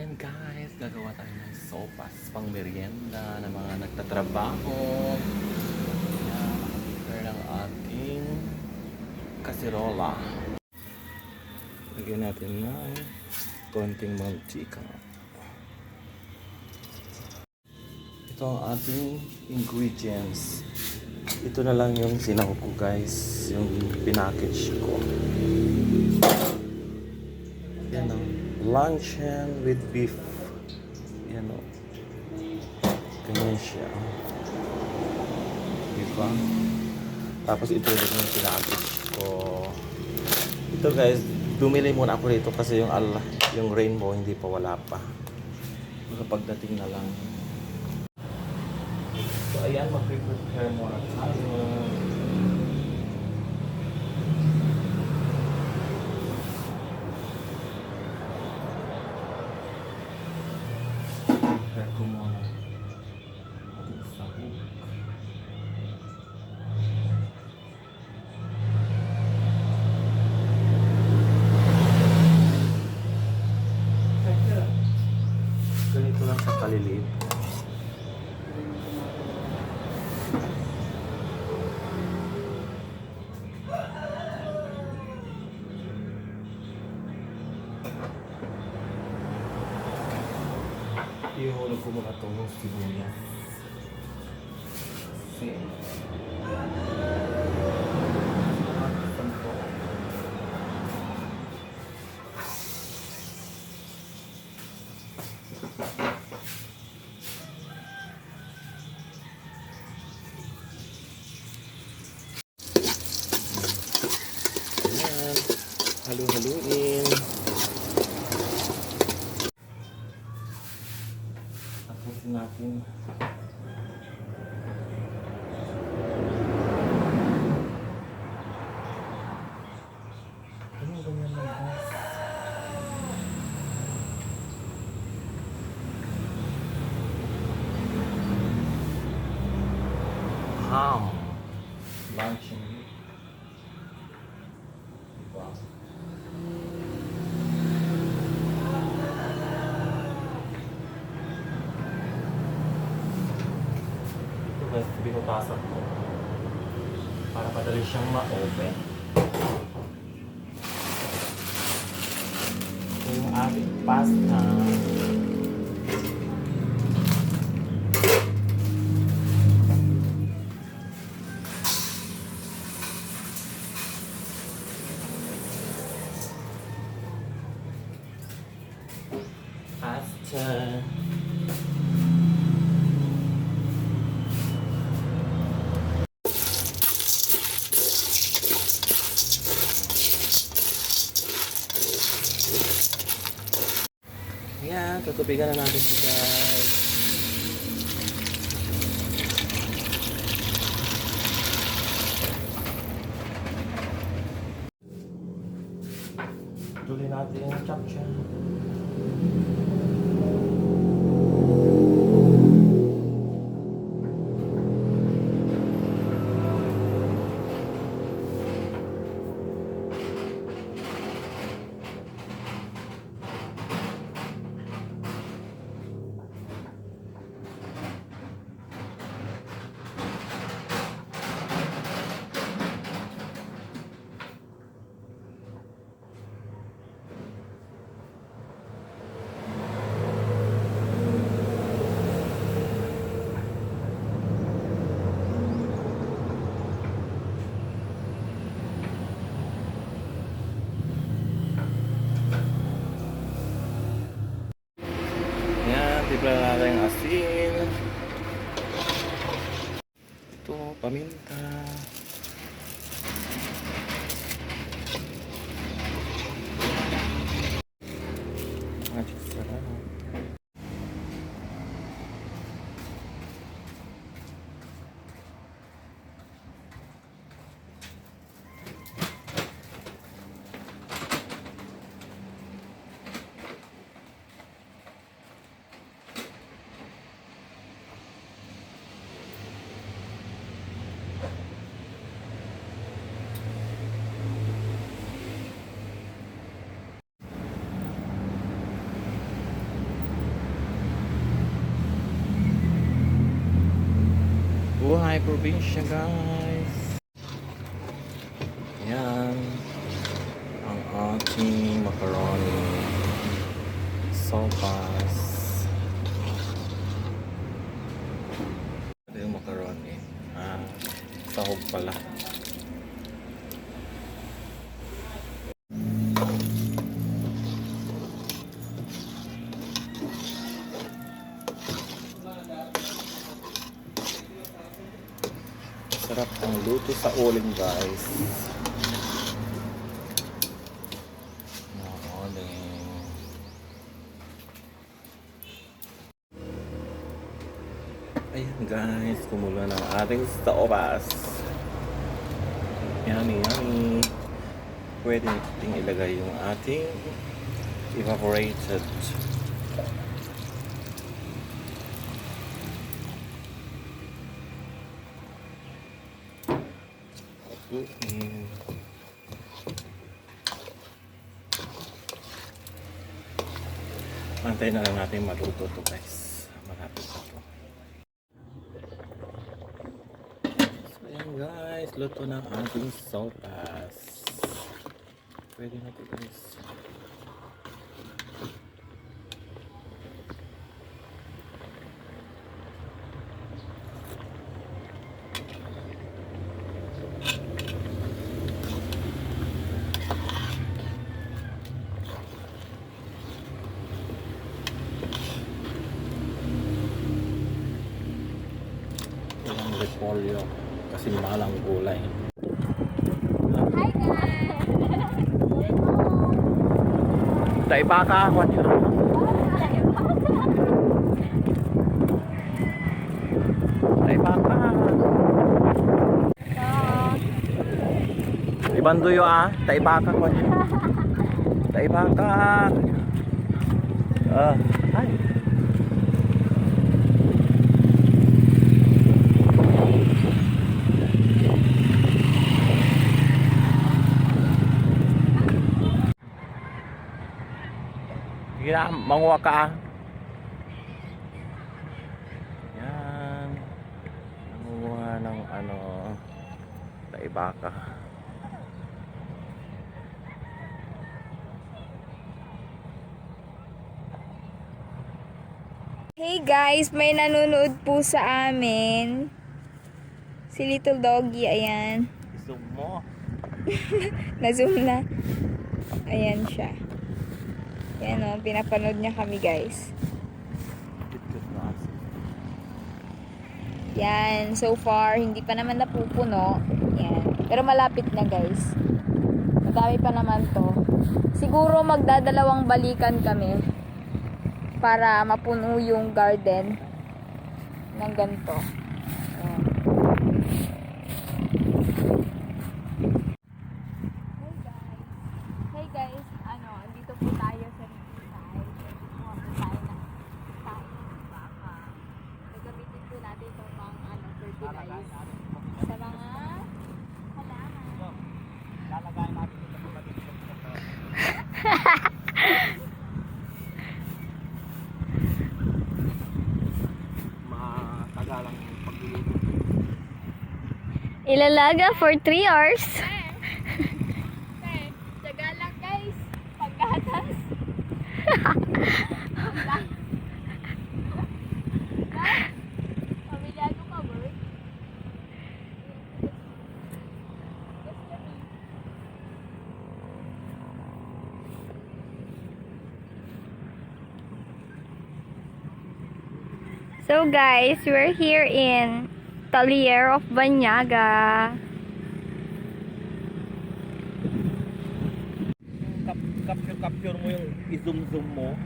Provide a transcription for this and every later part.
Ayan guys, gagawa tayo ng sopas pang merienda ng mga nagtatrabaho. Ayan, prepare ng ating kasirola. Lagyan natin ng konting mantika. Ito ang ating ingredients. Ito na lang yung sinaw ko guys, yung pinackage ko. Luncheon with beef. Yan o. Ganyan siya. Diba? Tapos ito yung pinackage ko. Ito guys, bumili muna ako rito kasi yung Allah, yung rainbow hindi pa wala pa. Baka pagdating na lang. So ayan, mag-prepare muna tayo. Prepare ko ko muna itong sibuyas. Kasi... Ayan. Halu-haluin. Tapusin natin. Ano ganyan lang guys? Ham. Luncheon meat. Diba? Ito guys, binutasan ko. Para madali siyang ma-open. Ito yung ating pasta. Tutubigan na natin si guys. Tipla na natin yung asin. Ito, paminta. Probinsya guys. Yan. Ang ating macaroni. Sopas. Ito yung macaroni. Ah, sahog pala. Sarap ang luto sa uling guys. Ayan guys, kumula ng ating sopas. Yummy, yummy. Pwede nating ilagay yung ating evaporated Mm. Antayin na lang natin maluto to guys. Malapit na to. So ayan guys, luto ng ating sopas. Pwede na to guys. Kasi mahal ang gulay. Hi guys! Tay baka ako niyo. Tay baka. Ibanduyo ah, tay baka ko niyo. Tay baka. Ah, hi. Sige na, manguha ka ah. Yan. Manguha ng ano, taibaka. Hey guys, may nanonood po sa amin. Si Little Doggy, ayan. Zoom mo. Na-zoom na. Ayan siya. Ayan o, pinapanood niya kami guys. Yan, so far, hindi pa naman napupuno. Yan. Pero malapit na guys. Madami pa naman to. Siguro magdadalawang balikan kami para mapuno yung garden ng ganito. Ayan. Hey guys. Hey guys, ano, andito po tayo sa Riverside. Kumuha po tayo ng tayo ng baka. Gagamitin po natin itong mga sa mga halaman. Lalagay natin ito sa pagluluto. Ilalaga for 3 hours. Okay, tsaga lang guys. Paggatas. Pamilyado ka, Bert? Yes, kami. So guys, we're here in Talier of Banyaga. Kap capture capture mo yung i-zoom zoom mo.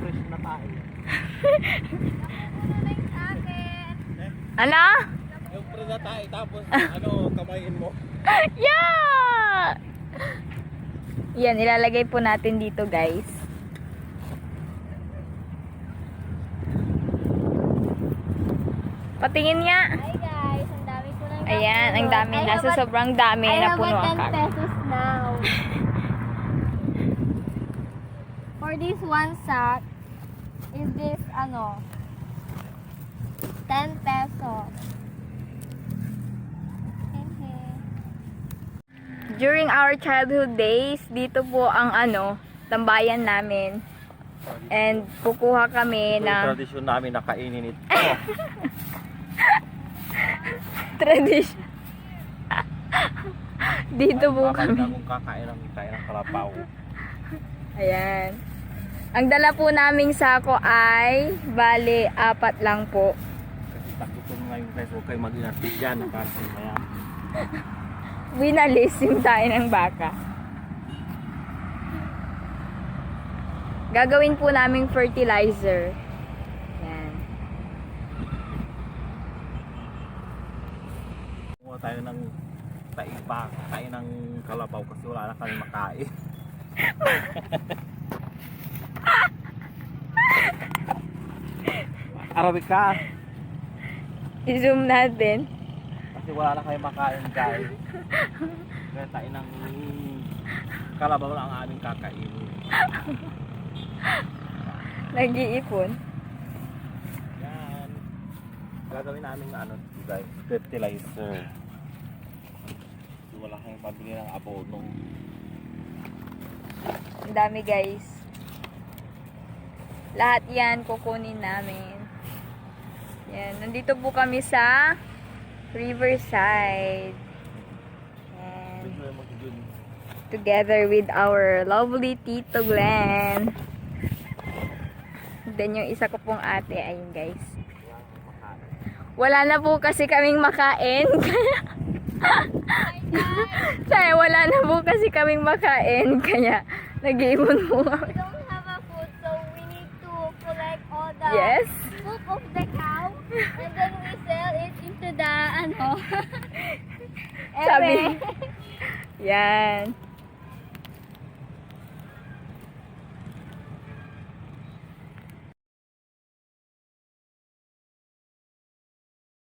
Fresh na tayo. Ano yung fresh na tayo tapos ano kamayin mo. Yeah! Yan, ilalagay po natin dito guys. Patingin nga. Hi guys, ang dami ko nang Ayan, ang dami I na. have So, a- sobrang dami I na puno ang 10 kag. pesos now. For this one sack, is this, ano, 10 pesos. During our childhood days, dito po ang ano, tambayan namin. And kukuha kami Ito ng tradisyon namin na kainin ito. tradition. dito po kami. akong kakain ng kain ng kalabaw. Ayan. Ang dala po naming sako ay, bali, apat lang po. Kasi takutom ngayon guys, huwag kayo mag-inartig dyan. Kasi maya. Winalis yung tayo ng baka. Gagawin po naming fertilizer. Yan. Kumuha tayo ng taipa, kain ng kalabaw kasi wala na kami makain. Arabica, I-zoom natin. Kasi wala na kayo makain guys. Kaya tayo ng kalabaw lang ang aming kakain. Nag-iipon. Yan. Gagawin namin na ano, guys, fertilizer. Wala kayong pabili ng abono. Ang dami guys. Lahat yan kukunin namin. Yan. Nandito po kami sa Riverside. Mag-dun. Together with our lovely Tito Glenn. Then yung isa ko pong ate, ayun guys. Wala na po kasi kaming makain. Kaya wala na po kasi kaming makain. Kaya nag-iipon po kami. We don't have a food, so we need to collect all the Yes. Poop of the cow, and then we sell it into the, ano, Sabi. Yan.